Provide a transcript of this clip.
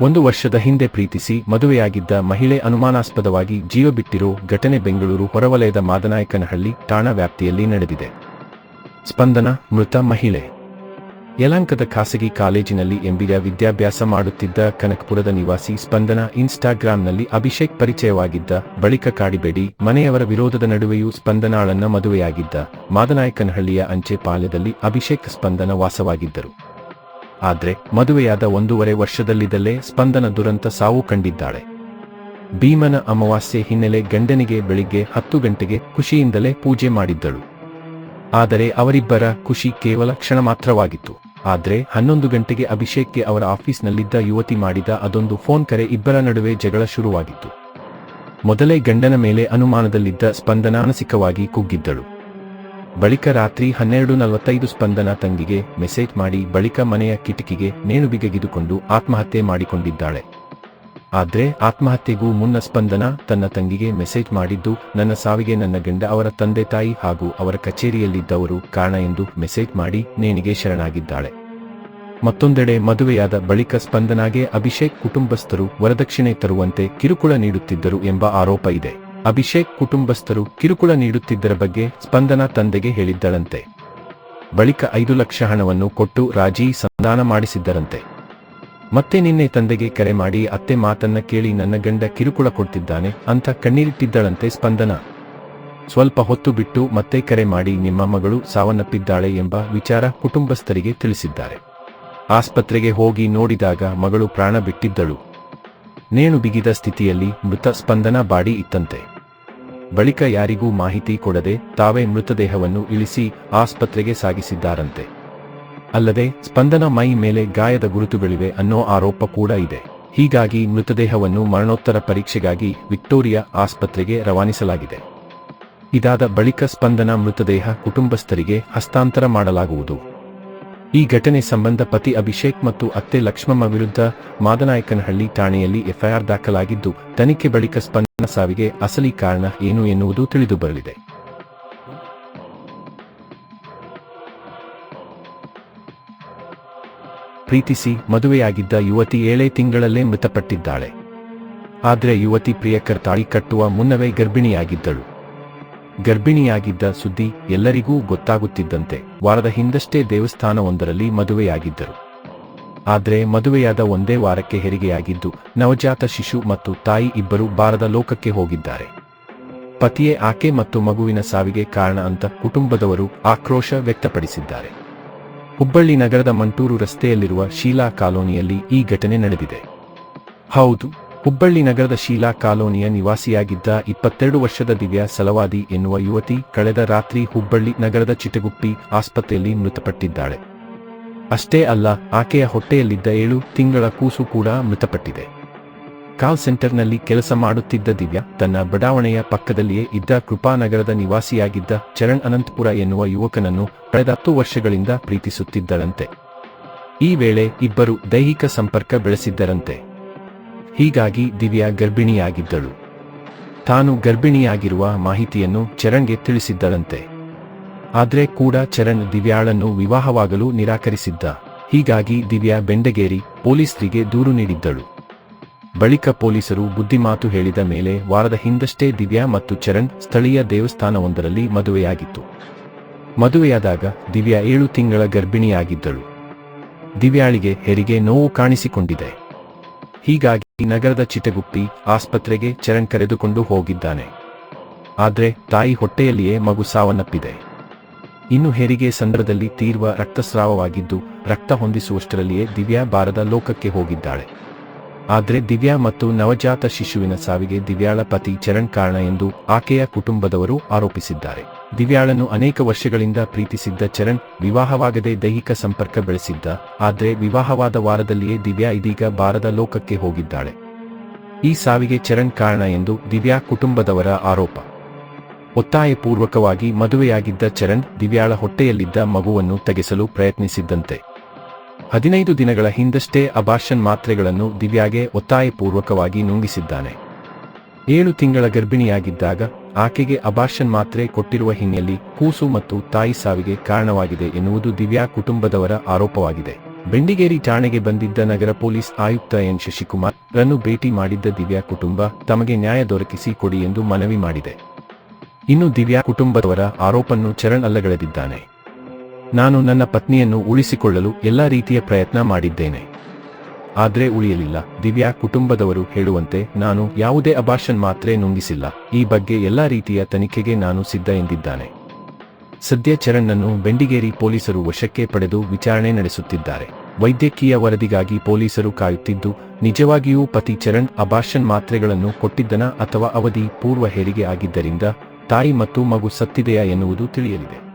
ಒಂದು ವರ್ಷದ ಹಿಂದೆ ಪ್ರೀತಿಸಿ ಮದುವೆಯಾಗಿದ್ದ ಮಹಿಳೆ ಅನುಮಾನಾಸ್ಪದವಾಗಿ ಜೀವ ಬಿಟ್ಟಿರೋ ಘಟನೆ ಬೆಂಗಳೂರು ಹೊರವಲಯದ ಮಾದನಾಯಕನಹಳ್ಳಿ ಠಾಣಾ ವ್ಯಾಪ್ತಿಯಲ್ಲಿ ನಡೆದಿದೆ. ಸ್ಪಂದನ, ಮೃತ ಮಹಿಳೆ. ಯಲಂಕದ ಖಾಸಗಿ ಕಾಲೇಜಿನಲ್ಲಿ ಎಂಬಿಯ ವಿದ್ಯಾಭ್ಯಾಸ ಮಾಡುತ್ತಿದ್ದ ಕನಕಪುರದ ನಿವಾಸಿ ಸ್ಪಂದನ ಇನ್ಸ್ಟಾಗ್ರಾಂನಲ್ಲಿ ಅಭಿಷೇಕ್ ಪರಿಚಯವಾಗಿದ್ದ ಬಳಿಕ ಕಾಡಿಬೇಡಿ ಮನೆಯವರ ವಿರೋಧದ ನಡುವೆಯೂ ಸ್ಪಂದನಾಳನ್ನ ಮದುವೆಯಾಗಿದ್ದ ಮಾದನಾಯಕನಹಳ್ಳಿಯ ಅಂಚೆ ಪಾಳ್ಯದಲ್ಲಿ ಅಭಿಷೇಕ್ ಸ್ಪಂದನ ವಾಸವಾಗಿದ್ದರು. ಆದ್ರೆ ಮದುವೆಯಾದ ಒಂದೂವರೆ ವರ್ಷದಲ್ಲಿದ್ದಲೇ ಸ್ಪಂದನ ದುರಂತ ಸಾವು ಕಂಡಿದ್ದಾಳೆ. ಭೀಮನ ಅಮಾವಾಸ್ಯೆ ಹಿನ್ನೆಲೆ ಗಂಡನಿಗೆ ಬೆಳಿಗ್ಗೆ ಹತ್ತು ಗಂಟೆಗೆ ಖುಷಿಯಿಂದಲೇ ಪೂಜೆ ಮಾಡಿದ್ದಳು. ಆದರೆ ಅವರಿಬ್ಬರ ಖುಷಿ ಕೇವಲ ಕ್ಷಣ ಮಾತ್ರವಾಗಿತ್ತು. ಆದ್ರೆ ಹನ್ನೊಂದು ಗಂಟೆಗೆ ಅಭಿಷೇಕ್ಗೆ ಅವರ ಆಫೀಸ್ನಲ್ಲಿದ್ದ ಯುವತಿ ಮಾಡಿದ ಅದೊಂದು ಫೋನ್ ಕರೆ ಇಬ್ಬರ ನಡುವೆ ಜಗಳ ಶುರುವಾಗಿತ್ತು. ಮೊದಲೇ ಗಂಡನ ಮೇಲೆ ಅನುಮಾನದಲ್ಲಿದ್ದ ಸ್ಪಂದನ ಮಾನಸಿಕವಾಗಿ ಕುಗ್ಗಿದ್ದಳು. ಬಳಿಕ ರಾತ್ರಿ ಹನ್ನೆರಡು ನಲವತ್ತೈದು ಸ್ಪಂದನ ತಂಗಿಗೆ ಮೆಸೇಜ್ ಮಾಡಿ ಬಳಿಕ ಮನೆಯ ಕಿಟಕಿಗೆ ನೇಣು ಬಿಗಿದುಕೊಂಡು ಆತ್ಮಹತ್ಯೆ ಮಾಡಿಕೊಂಡಿದ್ದಾಳೆ. ಆದ್ರೆ ಆತ್ಮಹತ್ಯೆಗೂ ಮುನ್ನ ಸ್ಪಂದನ ತನ್ನ ತಂಗಿಗೆ ಮೆಸೇಜ್ ಮಾಡಿದ್ದು ನನ್ನ ಸಾವಿಗೆ ನನ್ನ ಗಂಡ ಅವರ ತಂದೆ ತಾಯಿ ಹಾಗೂ ಅವರ ಕಚೇರಿಯಲ್ಲಿದ್ದವರು ಕಾರಣ ಎಂದು ಮೆಸೇಜ್ ಮಾಡಿ ನೇಣಿಗೆ ಶರಣಾಗಿದ್ದಾಳೆ. ಮತ್ತೊಂದೆಡೆ ಮದುವೆಯಾದ ಬಳಿಕ ಸ್ಪಂದನಾಗೆ ಅಭಿಷೇಕ್ ಕುಟುಂಬಸ್ಥರು ವರದಕ್ಷಿಣೆ ತರುವಂತೆ ಕಿರುಕುಳ ನೀಡುತ್ತಿದ್ದರು ಎಂಬ ಆರೋಪ ಇದೆ. ಅಭಿಷೇಕ್ ಕುಟುಂಬಸ್ಥರು ಕಿರುಕುಳ ನೀಡುತ್ತಿದ್ದರ ಬಗ್ಗೆ ಸ್ಪಂದನ ತಂದೆಗೆ ಹೇಳಿದ್ದಳಂತೆ. ಬಳಿಕ ಐದು ಲಕ್ಷ ಹಣವನ್ನು ಕೊಟ್ಟು ರಾಜಿ ಸಂಧಾನ ಮಾಡಿಸಿದ್ದರಂತೆ. ಮತ್ತೆ ನಿನ್ನೆ ತಂದೆಗೆ ಕರೆ ಮಾಡಿ ಅತ್ತೆ ಮಾತನ್ನ ಕೇಳಿ ನನ್ನ ಗಂಡ ಕಿರುಕುಳ ಕೊಡ್ತಿದ್ದಾನೆ ಅಂತ ಕಣ್ಣೀರಿಟ್ಟಿದ್ದಳಂತೆ ಸ್ಪಂದನ. ಸ್ವಲ್ಪ ಹೊತ್ತು ಬಿಟ್ಟು ಮತ್ತೆ ಕರೆ ಮಾಡಿ ನಿಮ್ಮ ಮಗಳು ಸಾವನ್ನಪ್ಪಿದ್ದಾಳೆ ಎಂಬ ವಿಚಾರ ಕುಟುಂಬಸ್ಥರಿಗೆ ತಿಳಿಸಿದ್ದಾರೆ. ಆಸ್ಪತ್ರೆಗೆ ಹೋಗಿ ನೋಡಿದಾಗ ಮಗಳು ಪ್ರಾಣ ಬಿಟ್ಟಿದ್ದಳು. ನೇಣು ಬಿಗಿದ ಸ್ಥಿತಿಯಲ್ಲಿ ಮೃತ ಸ್ಪಂದನ ಬಾಡಿ ಇತ್ತಂತೆ. ಬಳಿಕ ಯಾರಿಗೂ ಮಾಹಿತಿ ಕೊಡದೆ ತಾವೇ ಮೃತದೇಹವನ್ನು ಇಳಿಸಿ ಆಸ್ಪತ್ರೆಗೆ ಸಾಗಿಸಿದ್ದಾರಂತೆ. ಅಲ್ಲದೆ, ಸ್ಪಂದನ ಮೈ ಮೇಲೆ ಗಾಯದ ಗುರುತುಗಳಿವೆ ಅನ್ನೋ ಆರೋಪ ಕೂಡ ಇದೆ. ಹೀಗಾಗಿ ಮೃತದೇಹವನ್ನು ಮರಣೋತ್ತರ ಪರೀಕ್ಷೆಗಾಗಿ ವಿಕ್ಟೋರಿಯಾ ಆಸ್ಪತ್ರೆಗೆ ರವಾನಿಸಲಾಗಿದೆ. ಇದಾದ ಬಳಿಕ ಸ್ಪಂದನ ಮೃತದೇಹ ಕುಟುಂಬಸ್ಥರಿಗೆ ಹಸ್ತಾಂತರ ಮಾಡಲಾಗುವುದು. ಈ ಘಟನೆ ಸಂಬಂಧ ಪತಿ ಅಭಿಷೇಕ್ ಮತ್ತು ಅತ್ತೆ ಲಕ್ಷ್ಮಮ್ಮ ವಿರುದ್ಧ ಮಾದನಾಯಕನಹಳ್ಳಿ ಠಾಣೆಯಲ್ಲಿ ಎಫ್ಐಆರ್ ದಾಖಲಾಗಿದ್ದು, ತನಿಖೆ ಬಳಿಕ ಸ್ಪಂದನ ಸಾವಿಗೆ ಅಸಲಿ ಕಾರಣ ಏನು ಎನ್ನುವುದು ತಿಳಿದುಬರಲಿದೆ. ಪ್ರೀತಿಸಿ ಮದುವೆಯಾಗಿದ್ದ ಯುವತಿ ಏಳೇ ತಿಂಗಳಲ್ಲೇ ಮೃತಪಟ್ಟಿದ್ದಾಳೆ. ಆದರೆ ಯುವತಿ ಪ್ರಿಯಕರ್ ತಾಳಿ ಕಟ್ಟುವ ಮುನ್ನವೇ ಗರ್ಭಿಣಿಯಾಗಿದ್ದಳು. ಗರ್ಭಿಣಿಯಾಗಿದ್ದ ಸುದ್ದಿ ಎಲ್ಲರಿಗೂ ಗೊತ್ತಾಗುತ್ತಿದ್ದಂತೆ ವಾರದ ಹಿಂದಷ್ಟೇ ದೇವಸ್ಥಾನವೊಂದರಲ್ಲಿ ಮದುವೆಯಾಗಿದ್ದರು. ಆದರೆ ಮದುವೆಯಾದ ಒಂದೇ ವಾರಕ್ಕೆ ಹೆರಿಗೆಯಾಗಿದ್ದು ನವಜಾತ ಶಿಶು ಮತ್ತು ತಾಯಿ ಇಬ್ಬರು ಬಾರದ ಲೋಕಕ್ಕೆ ಹೋಗಿದ್ದಾರೆ. ಪತಿಯೇ ಆಕೆ ಮತ್ತು ಮಗುವಿನ ಸಾವಿಗೆ ಕಾರಣ ಅಂತ ಕುಟುಂಬದವರು ಆಕ್ರೋಶ ವ್ಯಕ್ತಪಡಿಸಿದ್ದಾರೆ. ಹುಬ್ಬಳ್ಳಿ ನಗರದ ಮಂಟೂರು ರಸ್ತೆಯಲ್ಲಿರುವ ಶೀಲಾ ಕಾಲೋನಿಯಲ್ಲಿ ಈ ಘಟನೆ ನಡೆದಿದೆ. ಹೌದು ಹುಬ್ಬಳ್ಳಿ ನಗರದ ಶೀಲಾ ಕಾಲೋನಿಯ ನಿವಾಸಿಯಾಗಿದ್ದ ಇಪ್ಪತ್ತೆರಡು ವರ್ಷದ ದಿವ್ಯಾ ಸಲವಾದಿ ಎನ್ನುವ ಯುವತಿ ಕಳೆದ ರಾತ್ರಿ ಹುಬ್ಬಳ್ಳಿ ನಗರದ ಚಿಟಗುಪ್ಪಿ ಆಸ್ಪತ್ರೆಯಲ್ಲಿ ಮೃತಪಟ್ಟಿದ್ದಾಳೆ. ಅಷ್ಟೇ ಅಲ್ಲ, ಆಕೆಯ ಹೊಟ್ಟೆಯಲ್ಲಿದ್ದ ಏಳು ತಿಂಗಳ ಕೂಸು ಕೂಡ ಮೃತಪಟ್ಟಿದೆ. ಕಾಲ್ ಸೆಂಟರ್ನಲ್ಲಿ ಕೆಲಸ ಮಾಡುತ್ತಿದ್ದ ದಿವ್ಯಾ ತನ್ನ ಬಡಾವಣೆಯ ಪಕ್ಕದಲ್ಲಿಯೇ ಇದ್ದ ಕೃಪಾನಗರದ ನಿವಾಸಿಯಾಗಿದ್ದ ಚರಣ್ ಅನಂತಪುರ ಎನ್ನುವ ಯುವಕನನ್ನು ಕಳೆದ ಹತ್ತು ವರ್ಷಗಳಿಂದ ಪ್ರೀತಿಸುತ್ತಿದ್ದಳಂತೆ ಈ ವೇಳೆ ಇಬ್ಬರು ದೈಹಿಕ ಸಂಪರ್ಕ ಬೆಳೆಸಿದ್ದರಂತೆ. ಹೀಗಾಗಿ ದಿವ್ಯಾ ಗರ್ಭಿಣಿಯಾಗಿದ್ದಳು. ತಾನು ಗರ್ಭಿಣಿಯಾಗಿರುವ ಮಾಹಿತಿಯನ್ನು ಚರಣ್ಗೆ ತಿಳಿಸಿದ್ದಳಂತೆ ಆದ್ರೆ ಕೂಡ ಚರಣ್ ದಿವ್ಯಾಳನ್ನು ವಿವಾಹವಾಗಲು ನಿರಾಕರಿಸಿದ್ದ. ಹೀಗಾಗಿ ದಿವ್ಯಾ ಬೆಂಡಗೇರಿ ಪೊಲೀಸರಿಗೆ ದೂರು ನೀಡಿದ್ದಳು. ಬಳಿಕ ಪೊಲೀಸರು ಬುದ್ಧಿಮಾತು ಹೇಳಿದ ಮೇಲೆ ವಾರದ ಹಿಂದಷ್ಟೇ ದಿವ್ಯಾ ಮತ್ತು ಚರಣ್ ಸ್ಥಳೀಯ ದೇವಸ್ಥಾನವೊಂದರಲ್ಲಿ ಮದುವೆಯಾಗಿತ್ತು. ಮದುವೆಯಾದಾಗ ದಿವ್ಯಾ ಏಳು ತಿಂಗಳ ಗರ್ಭಿಣಿಯಾಗಿದ್ದಳು. ದಿವ್ಯಾಳಿಗೆ ಹೆರಿಗೆ ನೋವು ಕಾಣಿಸಿಕೊಂಡಿದೆ. ಹೀಗಾಗಿ ನಗರದ ಚಿತೆಗುಪ್ಪಿ ಆಸ್ಪತ್ರೆಗೆ ಚರಣ್ ಕರೆದುಕೊಂಡು ಹೋಗಿದ್ದಾನೆ. ಆದ್ರೆ ತಾಯಿ ಹೊಟ್ಟೆಯಲ್ಲಿಯೇ ಮಗು ಸಾವನ್ನಪ್ಪಿದೆ. ಇನ್ನು ಹೆರಿಗೆ ಸಂದರ್ಭದಲ್ಲಿ ತೀವ್ರ ರಕ್ತಸ್ರಾವವಾಗಿದ್ದು, ರಕ್ತ ಹೊಂದಿಸುವಷ್ಟರಲ್ಲಿಯೇ ದಿವ್ಯಾ ಬಾರದ ಲೋಕಕ್ಕೆ ಹೋಗಿದ್ದಾಳೆ. ಆದ್ರೆ ದಿವ್ಯಾ ಮತ್ತು ನವಜಾತ ಶಿಶುವಿನ ಸಾವಿಗೆ ದಿವ್ಯಾಳ ಪತಿ ಚರಣ್ ಕಾರಣ ಎಂದು ಆಕೆಯ ಕುಟುಂಬದವರು ಆರೋಪಿಸಿದ್ದಾರೆ. ದಿವ್ಯಾಳನ್ನು ಅನೇಕ ವರ್ಷಗಳಿಂದ ಪ್ರೀತಿಸಿದ್ದ ಚರಣ್ ವಿವಾಹವಾಗದೆ ದೈಹಿಕ ಸಂಪರ್ಕ ಬೆಳೆಸಿದ್ದ, ಆದರೆ ವಿವಾಹವಾದ ವಾರದಲ್ಲಿಯೇ ದಿವ್ಯಾ ಇದೀಗ ಬಾರದ ಲೋಕಕ್ಕೆ ಹೋಗಿದ್ದಾಳೆ. ಈ ಸಾವಿಗೆ ಚರಣ್ ಕಾರಣ ಎಂದು ದಿವ್ಯಾ ಕುಟುಂಬದವರ ಆರೋಪ. ಒತ್ತಾಯಪೂರ್ವಕವಾಗಿ ಮದುವೆಯಾಗಿದ್ದ ಚರಣ್ ದಿವ್ಯಾಳ ಹೊಟ್ಟೆಯಲ್ಲಿದ್ದ ಮಗುವನ್ನು ತೆಗೆಸಲು ಪ್ರಯತ್ನಿಸಿದ್ದಂತೆ. ಹದಿನೈದು ದಿನಗಳ ಹಿಂದಷ್ಟೇ ಅಬಾರ್ಷನ್ ಮಾತ್ರೆಗಳನ್ನು ದಿವ್ಯಾಗೆ ಒತ್ತಾಯಪೂರ್ವಕವಾಗಿ ನುಂಗಿಸಿದ್ದಾನೆ. ಏಳು ತಿಂಗಳ ಗರ್ಭಿಣಿಯಾಗಿದ್ದಾಗ ಆಕೆಗೆ ಅಬಾರ್ಷನ್ ಮಾತ್ರೆ ಕೊಟ್ಟಿರುವ ಹಿನ್ನೆಲೆಯಲ್ಲಿ ಕೂಸು ಮತ್ತು ತಾಯಿ ಸಾವಿಗೆ ಕಾರಣವಾಗಿದೆ ಎನ್ನುವುದು ದಿವ್ಯಾ ಕುಟುಂಬದವರ ಆರೋಪವಾಗಿದೆ. ಬೆಂಡಿಗೇರಿ ಠಾಣೆಗೆ ಬಂದಿದ್ದ ನಗರ ಪೊಲೀಸ್ ಆಯುಕ್ತ ಎನ್ ಶಶಿಕುಮಾರ್ ರನ್ನು ಭೇಟಿ ಮಾಡಿದ್ದ ದಿವ್ಯಾ ಕುಟುಂಬ ತಮಗೆ ನ್ಯಾಯ ದೊರಕಿಸಿ ಕೊಡಿ ಎಂದು ಮನವಿ ಮಾಡಿದೆ. ಇನ್ನು ದಿವ್ಯಾ ಕುಟುಂಬದವರ ಆರೋಪನ್ನು ಚರಣ್ ಅಲ್ಲಗಳೆದಿದ್ದಾನೆ. ನಾನು ನನ್ನ ಪತ್ನಿಯನ್ನು ಉಳಿಸಿಕೊಳ್ಳಲು ಎಲ್ಲಾ ರೀತಿಯ ಪ್ರಯತ್ನ ಮಾಡಿದ್ದೇನೆ. ಆದ್ರೆ ಉಳಿಯಲಿಲ್ಲ. ದಿವ್ಯಾ ಕುಟುಂಬದವರು ಹೇಳುವಂತೆ ನಾನು ಯಾವುದೇ ಅಭಾಷನ್ ಮಾತ್ರೆ ನುಂಗಿಸಿಲ್ಲ. ಈ ಬಗ್ಗೆ ಎಲ್ಲಾ ರೀತಿಯ ತನಿಖೆಗೆ ನಾನು ಸಿದ್ಧ ಎಂದಿದ್ದಾನೆ. ಸದ್ಯ ಚರಣ್ಣನ್ನು ಬೆಂಡಿಗೇರಿ ಪೊಲೀಸರು ವಶಕ್ಕೆ ಪಡೆದು ವಿಚಾರಣೆ ನಡೆಸುತ್ತಿದ್ದಾರೆ. ವೈದ್ಯಕೀಯ ವರದಿಗಾಗಿ ಪೊಲೀಸರು ಕಾಯುತ್ತಿದ್ದು, ನಿಜವಾಗಿಯೂ ಪತಿ ಚರಣ್ ಅಭಾಷನ್ ಮಾತ್ರೆಗಳನ್ನು ಕೊಟ್ಟಿದ್ದನ ಅಥವಾ ಅವಧಿ ಪೂರ್ವ ಹೇರಿಗೆ ಆಗಿದ್ದರಿಂದ, ತಾಯಿ ಮತ್ತು ಮಗು ಸತ್ತಿದೆಯಾ ಎನ್ನುವುದು ತಿಳಿಯಲಿದೆ.